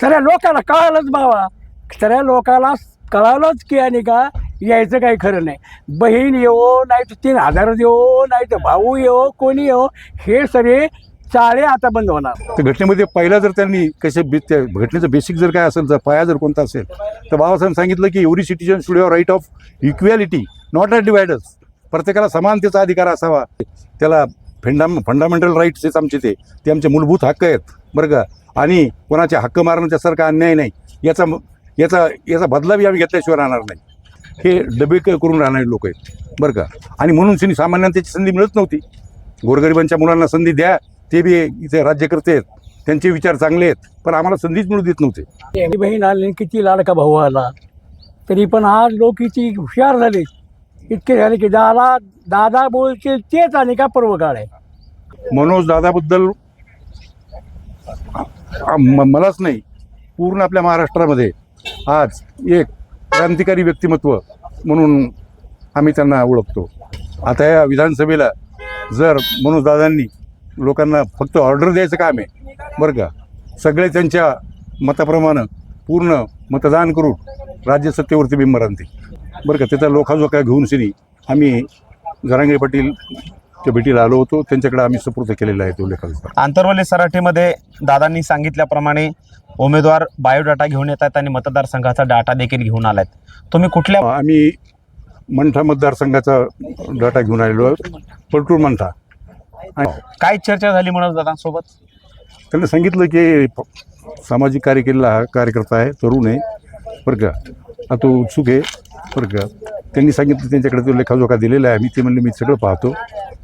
सगळ्या लोकांना कळालंच बाबा. सगळ्या लोकांना कळालंच की आणि का यायचं काही खरं नाही. बहीण येवो नाही तर तीन हजार येवो नाही तर भाऊ येवो कोणी येवो हे सगळे चाळे आता बंद होणार. तर घटनेमध्ये पहिला जर त्यांनी कसे बे त्या घटनेचं बेसिक जर काय असेल जर पाया जर कोणता असेल तर बाबासाहेब सांगितलं की every citizen should have right of equality not a dividers प्रत्येकाला समानतेचा अधिकार असावा. त्याला फंडा फंडामेंटल राईट्स आमचे ते. ते आमचे मूलभूत हक्क आहेत. बरं का? आणि कोणाचे हक्क मारण्यासारखा अन्याय नाही. याचा याचा याचा बदलावी आम्ही घेतल्याशिवाय राहणार नाही. हे डबे करून राहणारे लोक आहेत. बरं का? आणि म्हणून सिनी सामान्यांना त्याची संधी मिळत नव्हती. गोरगरिबांच्या मुलांना संधी द्या ते बी इथे राज्यकर्ते आहेत. त्यांचे विचार चांगले आहेत पण आम्हाला संधीच मिळू देत नव्हते. बहीण आली किती लाडका भाऊ आला. तरी पण आज लोक किती हुशार झाले. इतके झाले की दादा दादा बोलतील तेच आणि का पर्व काळ आहे? मनोज दादाबद्दल मलाच नाही. पूर्ण आपल्या महाराष्ट्रामध्ये आज एक क्रांतिकारी व्यक्तिमत्व म्हणून आम्ही त्यांना ओळखतो. आता या विधानसभेला जर मनोजदादांनी लोकांना फक्त ऑर्डर द्यायचं काम आहे बरं का? सगळे त्यांच्या मताप्रमाणे पूर्ण मतदान करून राज्य सत्तेवरती बिंब बरं का? त्याचा लोखाजोखा घेऊन सिनी आम्ही जरांगे पाटील च्या भेटीला आलो होतो. त्यांच्याकडे आम्ही सुपूर्द केलेला आहे तो लेखाजोखा आंतरवली सराठीमध्ये दादांनी सांगितल्याप्रमाणे उमेदवार बायोडाटा घेऊन येत आहेत आणि मतदारसंघाचा डाटा देखील घेऊन आलायत तुम्ही कुठल्या आम्ही मंठा मतदारसंघाचा डाटा घेऊन आलेलो आहोत. पलटूर मंठा. काय चर्चा झाली म्हणून दादांसोबत? त्यांनी सांगितलं की सामाजिक कार्य केलेला हा कार्यकर्ता आहे तरुण आहे बरं का? तो उत्सुक आहे बरं का. त्यांनी सांगितलं त्यांच्याकडे तो लेखाजोखा दिलेला आहे. मी ते म्हणले मी सगळं पाहतो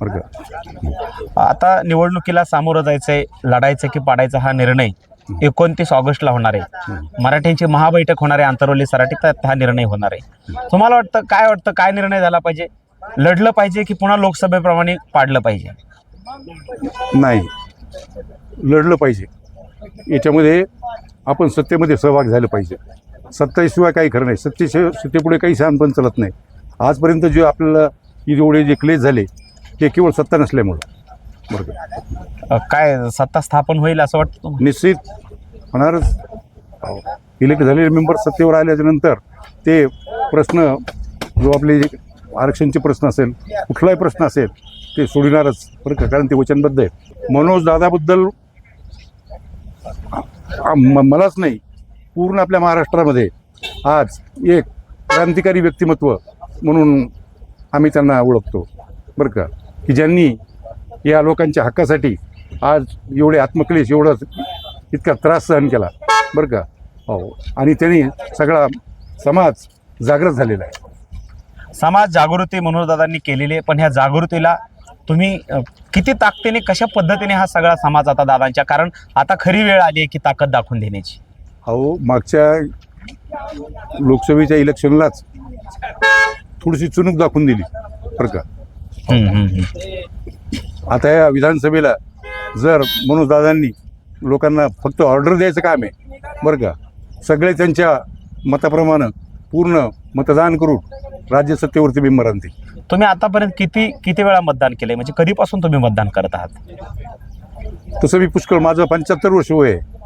बरं का. आता निवडणुकीला सामोरं जायचंय लढायचं की पाडायचा हा निर्णय एकोणतीस ऑगस्टला होणार आहे. मराठ्यांची महाबैठक होणार आहे आंतरवली सराटीत हा निर्णय होणार आहे. तुम्हाला वाटतं काय वाटतं काय निर्णय झाला पाहिजे? लढलं पाहिजे की पुन्हा लोकसभेप्रमाणे पाडलं पाहिजे? नाही. लढलं पाहिजे. याच्यामध्ये आपण सत्तेमध्ये सहभाग झालं पाहिजे. सत्तेशिवाय काही खरं नाही. सत्तेशिवाय सत्तेपुढे काही शहाणपण चालत नाही. आजपर्यंत जे आपल्याला जेवढे जे क्लेश झाले ते केवळ सत्ता नसल्यामुळं. बरं का अ, काय सत्ता स्थापन होईल असं वाटतं? निश्चित. होणारच. इलेक्ट झालेले मेंबर सत्तेवर आल्याच्यानंतर ते प्रश्न जो आपले जे आरक्षणचे प्रश्न असेल कुठलाही प्रश्न असेल ते सोडविणारच बरं का? कारण ते वचनबद्ध आहे मनोज दादाबद्दल मलाच नाही. पूर्ण आपल्या महाराष्ट्रामध्ये आज एक क्रांतिकारी व्यक्तिमत्व म्हणून आम्ही त्यांना ओळखतो. बरं का? की ज्यांनी या लोकांच्या हक्कासाठी आज एवढे आत्मक्लेश एवढंच इतका त्रास सहन केला. बरं का? हो. आणि त्यांनी सगळा समाज जागृत झालेला आहे. समाज जागृती मनोजदादांनी केलेली आहे पण ह्या जागृतीला तुम्ही किती ताकदीने कशा पद्धतीने हा सगळा समाज आता दादांच्या कारण आता खरी वेळ आली आहे की ताकद दाखवून देण्याची? अहो मागच्या लोकसभेच्या इलेक्शनलाच थोडीशी चुणूक दाखवून दिली बरं का. आता या विधानसभेला जर मनोजदादांनी लोकांना फक्त ऑर्डर द्यायचं काम आहे बरं का? सगळे त्यांच्या मताप्रमाणे पूर्ण मतदान करून राज्य सत्तेवरती बिंब आणते तुम्ही आतापर्यंत किती किती वेळा मतदान केलंय? म्हणजे कधीपासून तुम्ही मतदान करत आहात? तसं मी पुष्कळ माझं पंच्याहत्तर वर्ष वय आहे.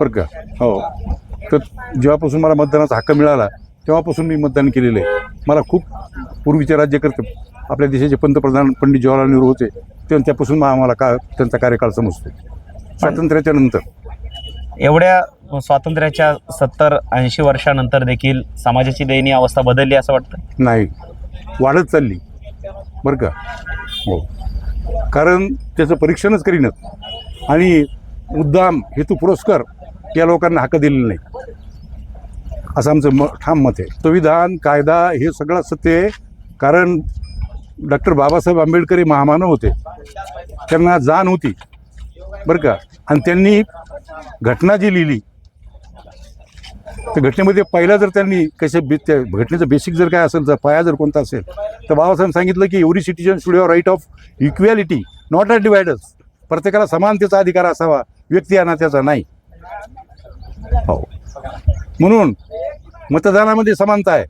बरं का? हो. तर जेव्हापासून मला मतदानाचा हक्क मिळाला तेव्हापासून मी मतदान केलेलं आहे. मला खूप पूर्वीचे राज्यकर्ते आपल्या देशाचे पंतप्रधान पंडित जवाहरलाल नेहरू होते तेव्हा त्यापासून मग आम्हाला का त्यांचा कार्यकाळ समजतो. स्वातंत्र्याच्या नंतर. एवढ्या स्वातंत्र्याच्या सत्तर ऐंशी वर्षानंतर देखील समाजाची दयनीय अवस्था बदलली असं वाटतं नाही. वाढत चालली. बरं का? हो. कारण त्याचं परीक्षणच करीनच आणि मुद्दाम हेतू पुरस्कार या लोकांना हक्क दिले नाही. असं आमचं म ठाम मत आहे. संविधान कायदा हे सगळं सत्य आहे. कारण डॉक्टर बाबासाहेब आंबेडकर हे महामानव होते. त्यांना जाण होती. बरं का? आणि त्यांनी घटना जी लिहिली त्या घटनेमध्ये पहिला जर त्यांनी कसे बे त्या घटनेचं बेसिक जर काय असेल जर पाया जर कोणता असेल तर बाबासाहेब सांगितलं की every citizen should have right of equality not a dividers प्रत्येकाला समानतेचा अधिकार असावा. व्यक्ती या नात्याचा नाही. हो. म्हणून मतदानामध्ये समानता आहे.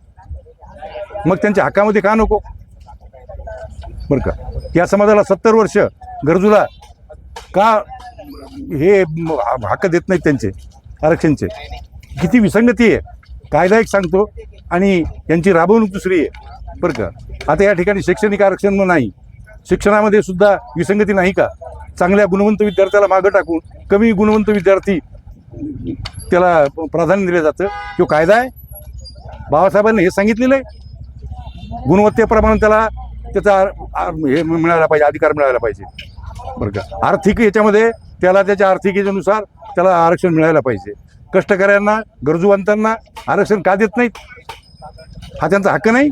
मग त्यांच्या हक्कामध्ये का नको? बरं का? या समाजाला सत्तर वर्ष गरजूला का हे हक्क देत नाहीत त्यांचे आरक्षणचे? किती विसंगती आहे. कायदा एक सांगतो आणि यांची राबवणूक दुसरी आहे. बरं का? आता या ठिकाणी शैक्षणिक आरक्षण नाही. शिक्षणामध्ये सुद्धा विसंगती नाही का? चांगल्या गुणवंत विद्यार्थ्याला मागं टाकून कमी गुणवंत विद्यार्थी त्याला प्राधान्य दिलं जातं. तो कायदा आहे. बाबासाहेबांनी हे सांगितलेलं आहे. गुणवत्तेप्रमाणे त्याला त्याचा हे मिळायला पाहिजे अधिकार मिळायला पाहिजे. बरं का? आर्थिक याच्यामध्ये त्याला त्याच्या आर्थिक याच्यानुसार त्याला आरक्षण मिळायला पाहिजे. कष्टकऱ्यांना गरजूवंतांना आरक्षण का देत नाहीत? हा त्यांचा हक्क नाही.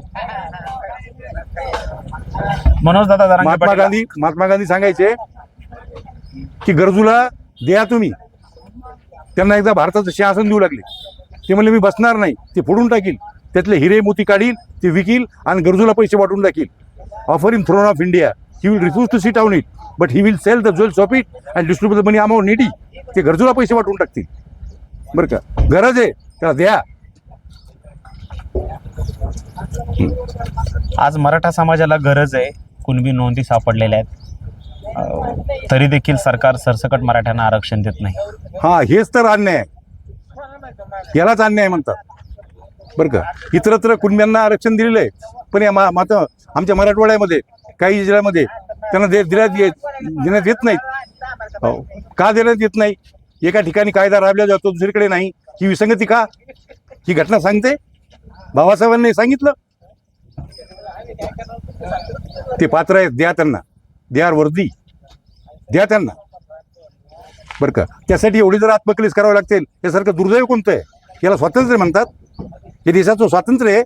मनोज दादा महात्मा गांधी महात्मा गांधी सांगायचे की गरजूला द्या तुम्ही. त्यांना एकदा भारताचं शासन देऊ लागले. ते म्हणले मी बसणार नाही. ते फोडून टाकील. त्यातले हिरे मोती काढील ते विकील आणि गरजूला पैसे वाटून टाकील. Offer in throne of India he will refuse to seat on it but he will sell the jewel of it and distribute the money amount needy ते गरजूला पैसे वाटून टाकतील. बरं का? गरज आहे. त्याला द्या. आज मराठा समाजाला गरज आहे. कुणबी नोंदी सापडलेल्या आहेत. तरी देखील सरकार सरसकट मराठ्यांना आरक्षण देत नाही. हा हेच तर अन्याय आहे. यालाच अन्याय म्हणतात. बरं का? इतरत्र कुणब्यांना आरक्षण दिलेलं आहे. पण या मा मात्र आमच्या मराठवाड्यामध्ये काही जिल्ह्यामध्ये त्यांना दे दिल्या येत देण्यात येत नाहीत. हो का देण्यात येत नाही? एका ठिकाणी कायदा राबला जातो दुसरीकडे नाही. ही विसंगती का? ही घटना सांगते? बाबासाहेबांनी सांगितलं? ते पात्र आहेत द्या त्यांना. दे आर वर्दी द्या त्यांना. बरं का? त्यासाठी एवढी जर आत्मक्लेश करावं लागतील यासारखं दुर्दैव कोणतं आहे? याला स्वातंत्र्य म्हणतात. हे देशाचं स्वातंत्र्य आहे.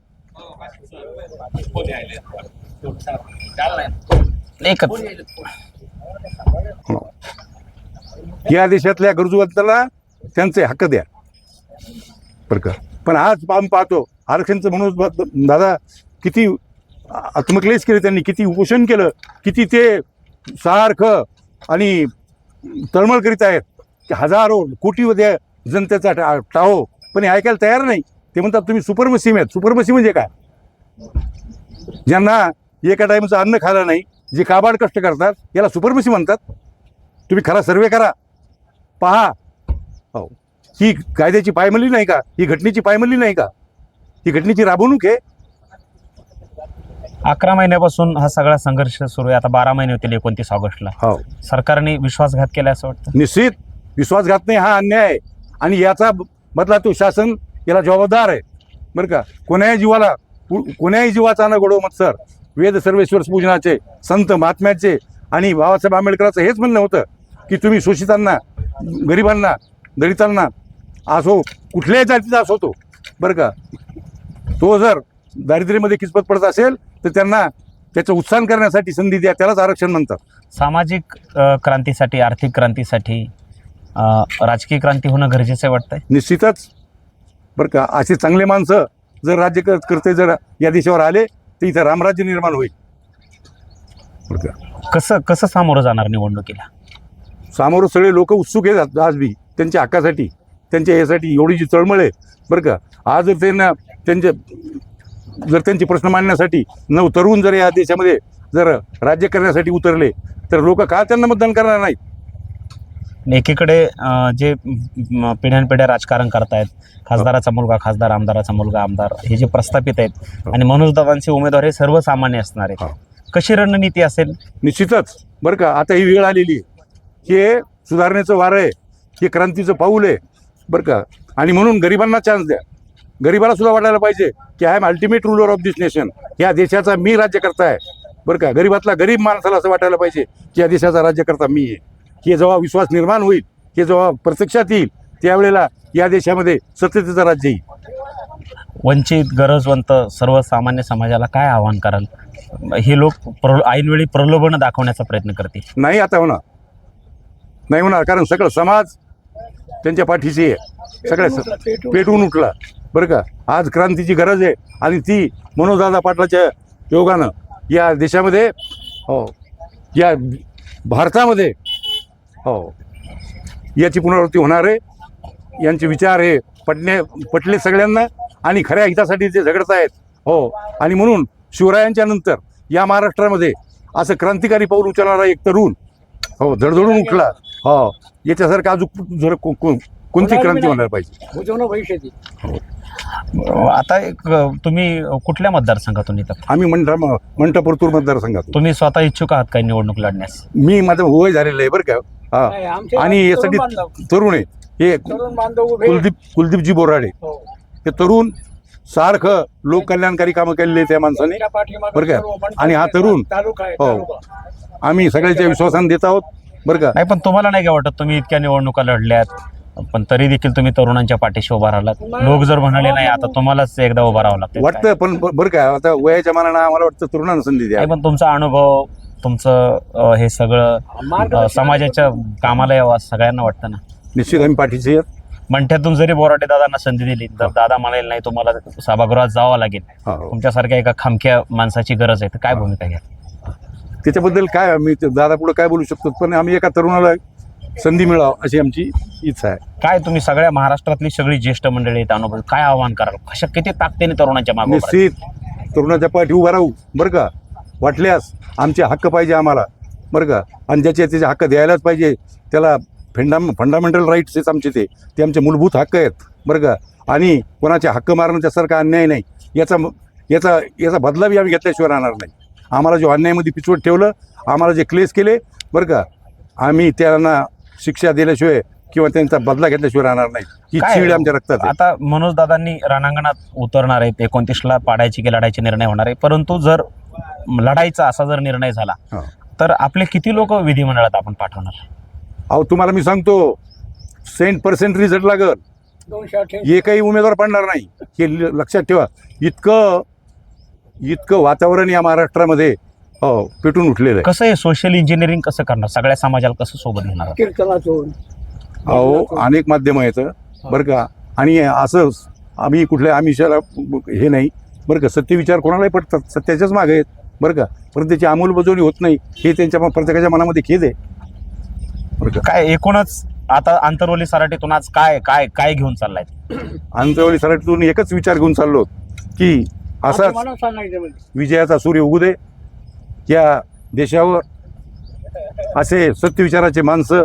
या देशातल्या गरजूवंताला त्यांचे हक्क द्या. बरं का? पण आज आम्ही पाहतो आरक्षणचं म्हणून दादा किती आत्मक्लेश केले त्यांनी किती उपोषण केलं किती ते सारखं आणि तळमळ करीत आहेत. की हजारो कोटीमध्ये जनतेचा टा- टाहो. पण हे ऐकायला तयार नाही. ते म्हणतात तुम्ही सुपरमसी आहेत. सुपरमसी म्हणजे काय? ज्यांना एका टाईमचं अन्न खायला नाही जे काबाड कष्ट करतात याला सुपरमसी म्हणतात. तुम्ही खरा सर्वे करा. पहा. हो ही कायद्याची पायमल्ली नाही का? ही घटनेची पायमल्ली नाही का? ही घटनेची राबवणूक आहे. अकरा महिन्यापासून हा सगळा संघर्ष सुरू आहे. आता बारा महिने होतील एकोणतीस ऑगस्टला. हो. सरकारने विश्वासघात केला असं वाटतं? निश्चित. विश्वासघात नाही हा अन्याय आहे. आणि याचा बदला तो शासन याला जबाबदार आहे. बरं का? कोण्याही जीवाला कोण्याही जीवाचा न घडो मत्सर. वेद सर्वेश्वर पूजनाचे संत महात्म्याचे आणि बाबासाहेब आंबेडकरांचं हेच म्हणणं होतं की तुम्ही शोषितांना गरिबांना दलितांना असो कुठल्याही जातीचा असो तो. बरं का? तो जर दारिद्र्यामध्ये किचपत पडत असेल तर त्यांना त्याचं उत्साहन करण्यासाठी संधी द्या त्यालाच आरक्षण म्हणतात. सामाजिक क्रांतीसाठी आर्थिक क्रांतीसाठी राजकीय क्रांती होणं गरजेचं आहे वाटतंय? निश्चितच. बरं का असे चांगले माणसं जर राज्य कर- करते जर या देशावर आले तर इथं रामराज्य निर्माण होईल. बरं का. कसं कसं सामोरं जाणार निवडणुकीला? समोर सगळे लोक उत्सुक आहेत आज बी त्यांच्या हक्कासाठी त्यांच्या यासाठी एवढी जी तळमळ आहे. बरं का आज जर त्यांना त्यांचे जर त्यांचे प्रश्न मांडण्यासाठी नव तरुण जर या देशामध्ये जर राज्य करण्यासाठी उतरले तर लोक का त्यांना मतदान करणार नाहीत? एकीकडे जे पिढ्यानपिढ्या राजकारण करतायत खासदाराचा मुलगा खासदार आमदाराचा मुलगा आमदार हे जे प्रस्थापित आहेत आणि मनोजदादांचे उमेदवार हे सर्वसामान्य असणार. आहेत. कशी रणनीती असेल? निश्चितच. बरं का आता ही वेळ आलेली आहे. हे सुधारणेचं वारं आहे. हे क्रांतीचं पाऊल आहे. बरं का. आणि म्हणून गरिबांना चान्स द्या. गरिबाला सुद्धा वाटायला पाहिजे की I am ultimate ruler of this nation या देशाचा मी राज्यकर्ता आहे. बरं का? गरिबातला गरीब माणसाला असं वाटायला पाहिजे की या देशाचा राज्यकर्ता मी आहे. हे जेव्हा विश्वास निर्माण होईल हे जेव्हा प्रत्यक्षात येईल त्यावेळेला या देशामध्ये सत्यतेचं राज्य येईल. वंचित गरजवंत सर्वसामान्य समाजाला काय आव्हान कराल? हे लोक प्र ऐनवेळी प्रलोभन दाखवण्याचा प्रयत्न करतील. नाही आता होणार. नाही होणार कारण सगळं समाज त्यांच्या पाठीशी आहे. सगळ्या पेटवून उठला. बरं का? आज क्रांतीची गरज आहे आणि ती मनोजदादा पाटलाच्या योगानं या देशामध्ये हो. या भारतामध्ये हो. याची पुनरावृत्ती होणार आहे. यांचे विचार हे पटणे पटले सगळ्यांना आणि खऱ्या हितासाठी ते झगडत आहेत. हो. आणि म्हणून शिवरायांच्या नंतर या महाराष्ट्रामध्ये असं क्रांतिकारी पाऊल उचलणारा एक तरुण हो. धडधडून उठला. हो. याच्यासारखं अजून जर कोणती क्रांती. होणार पाहिजे भविष्याची आता एक तुम्ही कुठल्या मतदारसंघातून येतात आम्ही मंठा मंठपरतूर मतदारसंघात तुम्ही स्वतः इच्छुक आहात काय निवडणूक लढण्यास मी माझं वय झालेलं आहे बरं का नाही, हा आमचे आणि तरुण यासाठी बांधव. तरुण आहे हे तरुण बांधव उभे कुलदीप कुलदीपजी बोराडे हो. हे तरुण सारखं लोककल्याणकारी कामं केलेली आहेत त्या माणसाने त्यांच्या पाठीमागं बरं का? सर्व मंडळ आणि हा आहे, तरुण? तालुका आहे हो. तालुका. आम्ही सगळ्याच्या विश्वासाने देत आहोत बरं का नाही पण तुम्हाला नाही काय वाटत तुम्ही इतक्या निवडणुका लढल्यात पण तरी देखील तुम्ही तरुणांच्या पाठीशी उभा राहिलात. लोक जर म्हणाले नाही आता तुम्हालाच एकदा उभा राहावं लागतं वाटतं पण बरं का आता वयाच्या मानानं आम्हाला वाटतं तरुणांना संधी द्या. नाही पण तुमचा अनुभव तुमचं अ, हे सगळं अ, समाजाच्या कामाला यावं असं सगळ्यांना वाटतं ना? निश्चित आम्ही पाठीशी आहेत. मंठ्यातून जरी बोराटे दादांना संधी दिली तर दादा म्हणाले नाही तुम्हाला सभागृहात जावं लागेल. हा, हो. तुमच्यासारख्या एका खामक्या माणसाची गरज आहे तर काय भूमिका घ्या? त्याच्याबद्दल काय आम्ही दादा पुढे काय बोलू शकतो पण आम्ही एका तरुणाला संधी मिळावं अशी आमची इच्छा आहे. काय तुम्ही सगळ्या महाराष्ट्रातली सगळी ज्येष्ठ मंडळी आहेत अनुभव काय आव्हान कराल? कशा किती ताकदीने तरुणांच्या मागे उभं? निश्चित. तरुणाच्या पाठी उभा राहू बरं का? वाटल्यास आमचे हक्क पाहिजे आम्हाला बरं का? आणि ज्याचे त्याचे हक्क द्यायलाच पाहिजे त्याला फंडा फंडामेंटल राईट्स आहेत आमचे ते. ते आमचे मूलभूत हक्क आहेत बरं का? आणि कोणाचे हक्क मारणं त्यासारखा अन्याय नाही. याचा याचा याचा बदला बी आम्ही घेतल्याशिवाय राहणार नाही. आम्हाला जो अन्यायामध्ये पिछवट ठेवलं आम्हाला जे क्लेस केले बरं का? आम्ही त्यांना शिक्षा दिल्याशिवाय किंवा त्यांचा बदला घेतल्याशिवाय राहणार नाही. ही काय? चीड आमच्या रक्तात आहे. आता मनोज दादांनी रणांगणात उतरणार आहेत एकोणतीसला पाडायची की लढायचे निर्णय होणार आहे. परंतु जर लढाईचा असा जर निर्णय झाला हा. तर आपले किती लोक विधिमंडळात आपण पाठवणार? अहो तुम्हाला मी सांगतो सेंट पर्सेंट रिझल्ट लागल. दोनशे अठ्ठ्याऐंशी. एकही उमेदवार पडणार नाही. हे ल- लक्षात ठेवा. इतकं इतकं वातावरण या महाराष्ट्रामध्ये हो पेटून उठलेलं आहे. कसं आहे सोशल इंजिनिअरिंग कसं करणार? सगळ्या समाजाला कसं सोबत घेणार कीर्तनातून. अहो अनेक माध्यम आहेत. बरं का? आणि असं आम्ही कुठल्या आमिषाला हे नाही. बरं का? सत्यविचार कोणालाही पडतात सत्याच्याच मागे आहेत. बरं का? पण त्याची अंमलबजावणी होत नाही. हे त्यांच्या प्रत्येकाच्या मनामध्ये खेद आहे. बरं का? काय एकूणच आता आंतरवली सराटीतून आज काय काय काय घेऊन चाललाय? अंतरावली सराटीतून एकच विचार घेऊन चाललो की असाच मला सांगायचं म्हणजे. विजयाचा सूर्य उगू दे. या देशावर असे सत्यविचाराचे माणसं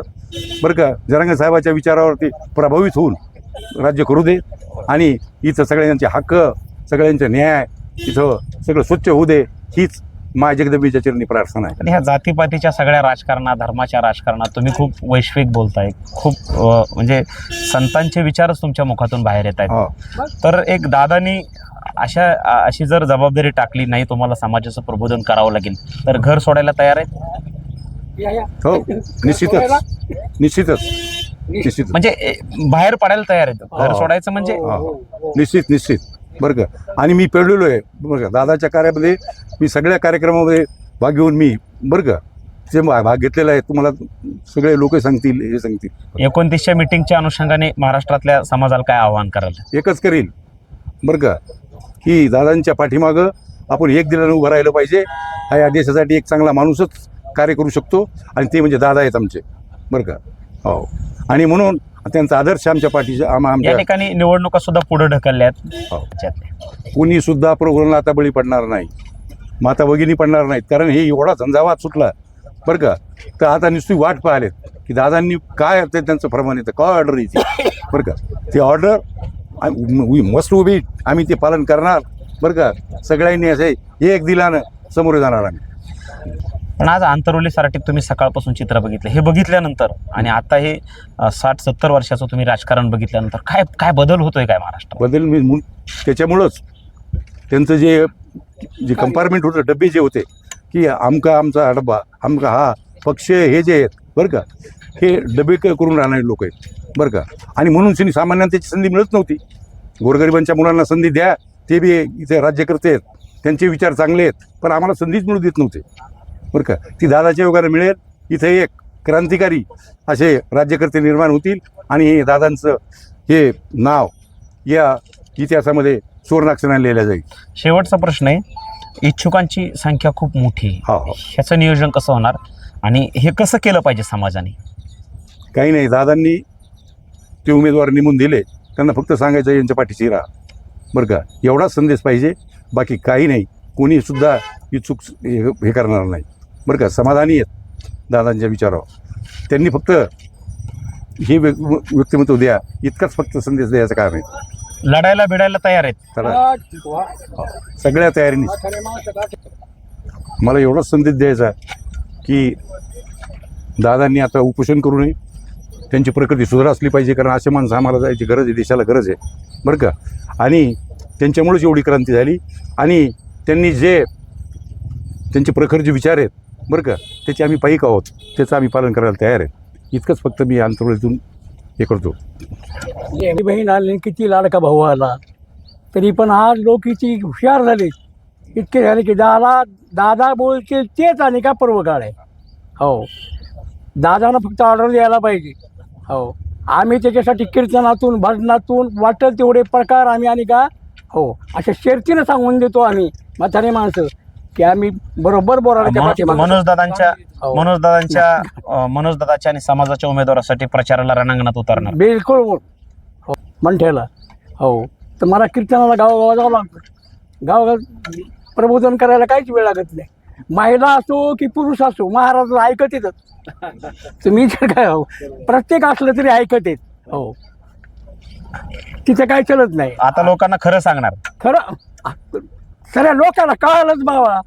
बरं का जरांगे साहेबाच्या विचारावरती प्रभावित होऊन राज्य करू दे आणि इथं सगळ्यांचे हक्क सगळ्यांचे न्याय इथं सगळं स्वच्छ होऊ दे हीच मा जगदंबीच्या चरणी प्रार्थना आहे. ह्या जातीपातीच्या सगळ्या राजकारणात धर्माच्या राजकारणात तुम्ही खूप वैश्विक बोलताय. खूप म्हणजे संतांचे विचारच तुमच्या मुखातून बाहेर येत आहेत. हो. तर एक दादानी अशा अशी जर जबाबदारी टाकली नाही तुम्हाला समाजाचं प्रबोधन करावं लागेल तर घर सोडायला तयार या हो निश्चितच. निश्चितच. निश्चितच. म्हणजे ए, बाहेर पडायला तयार आहेत. घर हो. सोडायचं म्हणजे? हो, हो. निश्चित निश्चित. बरं का. आणि मी पेळलेलो आहे. बरं का. दादाच्या कार्यामध्ये मी सगळ्या कार्यक्रमामध्ये भाग घेऊन मी बरं का. ते भा- भाग घेतलेला आहे तुम्हाला सगळे लोक सांगतील हे सांगतील. एकोणतीसच्या मिटिंगच्या अनुषंगाने महाराष्ट्रातल्या समाजाला काय आव्हान कराल? एकच करील. बरं का. की दादांच्या पाठीमागं आपण एक दिलानं उभं राहिलं पाहिजे. हा या देशासाठी एक चांगला माणूसच कार्य करू शकतो आणि ते म्हणजे दादा आहेत आमचे. बरं का? हो. आणि म्हणून त्यांचा आदर्श आमच्या पाठीच्या आम या आमच्या ठिकाणी निवडणुका सुद्धा पुढे ढकलल्यात. हो. कोणी सुद्धा प्रभूला आता बळी पडणार नाही. माता भगिनी पडणार नाहीत. कारण हे एवढा झंझावात सुटला. बरं का? तर आता नुसती वाट पाहिलेत की दादांनी काय ते त्यांचं प्रमाण येतं काय ऑर्डर येते बरं का? ते ऑर्डर वी मस्ट उभी. आम्ही ते पालन करणार. बरं का? सगळ्यांनी असे एक दिलानं समोर जाणार आम्ही. पण आज आंतरवली सराटीत तुम्ही सकाळपासून चित्र बघितलं. हे बघितल्यानंतर आणि आता हे साठ सत्तर वर्षाचं तुम्ही राजकारण बघितल्यानंतर काय काय बदल होतोय काय महाराष्ट्रात बदल मी मु- त्याच्यामुळंच त्यांचं जे जे कंपार्टमेंट होतं डबे जे होते की आमका आमचा डब्बा आमका हा पक्ष हे जे आहेत बरं का हे डबे क- करून राहणारे लोक आहेत बरं का. आणि म्हणून त्यांनी सामान्यांना त्याची संधी मिळत नव्हती. गोरगरिबांच्या मुलांना संधी द्या ते बी इथे राज्यकर्ते आहेत त्यांचे विचार चांगले आहेत पण आम्हाला संधीच मिळू देत नव्हते. बरं का? ती दादाच्या योगाने मिळेल. इथे एक क्रांतिकारी असे राज्यकर्ते निर्माण होतील आणि हे दादांचं हे नाव या इतिहासामध्ये सुवर्णाक्षराने लिहिलं जाईल. शेवटचा प्रश्न आहे. इच्छुकांची संख्या खूप मोठी आहे. हा हा. ह्याचं नियोजन कसं होणार? आणि हे कसं केलं पाहिजे समाजाने? काही नाही दादांनी ते उमेदवार नेमून दिले. त्यांना फक्त सांगायचं यांच्या पाठीशी राहा. बरं का? एवढाच संदेश पाहिजे. बाकी काही नाही. कोणी सुद्धा इच्छुक हे हे करणार नाही. बरं का समाधानी आहेत दादांच्या विचारावर. त्यांनी फक्त हे व्यक्- व्यक्तिमत्व द्या इतकाच फक्त संदेश द्यायचं काम आहे. लढायला भिडायला तयार आहेत. चला. सगळ्या तयारीने. मला एवढाच संदेश द्यायचा की दादांनी आता उपोषण करू नये. त्यांची प्रकृती सुधार असली पाहिजे कारण असे माणसं आम्हाला जायची गरज आहे देशाला गरज आहे. बरं का? आणि त्यांच्यामुळेच एवढी क्रांती झाली. आणि त्यांनी जे त्यांचे प्रखर जे विचार आहेत बरं का? त्याची आम्ही पाईक आहोत. त्याचं आम्ही पालन करायला तयार आहे. इतकंच फक्त मी आंतरवलीतून हे करतो. ही बहीण आली किती लाडका भाऊ आला. तरी पण आज लोक किती हुशार झाले. इतके झाले की दादा दादा बोलतील तेच आणि का पर्व काळ आहे? हो. दादानं फक्त ऑर्डर द्यायला पाहिजे. हो. आम्ही त्याच्यासाठी कीर्तनातून भजनातून वाटेल तेवढे प्रकार आम्ही आणि का? हो. अशा शर्तीनं सांगून देतो आम्ही. म्हातारे माणसं. की आम्ही बरोबर बोराच्या पाठीमागे मनोज दादांच्या हो. मनोज दादांच्या मनोज दादाच्या आणि समाजाच्या उमेदवारासाठी प्रचाराला रणांगणात उतरणार. बिलकुल. हो. मंठ्याला हो. तर मला कीर्तनाला गावोगावा जावं लागतं गावोगाव प्रबोधन करायला काहीच वेळ लागत नाही. महिला असो की पुरुष असो महाराज ऐकत येतात. तुम्ही जर काय हो? प्रत्येक असलं तरी ऐकत येत. हो. तिथं काय चलत नाही. आता लोकांना खरं सांगणार. खरं? सगळ्या लोकांना कळालंच बाबा.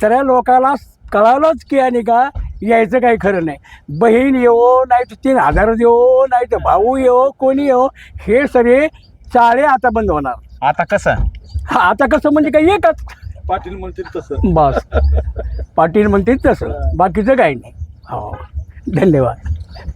सगळ्या लोकांना कळालंच की आणि का यायचं काही खरं नाही. बहीण येवो नाही तर तीन हजार देवो नाही तर भाऊ येवो कोणी येवो हे सगळे चाळे आता बंद होणार. आता कसं? हा आता कसं म्हणजे काही एकच. पाटील म्हणतील तसं. बस. पाटील म्हणते तसं. बाकीचं काही नाही. हो. धन्यवाद.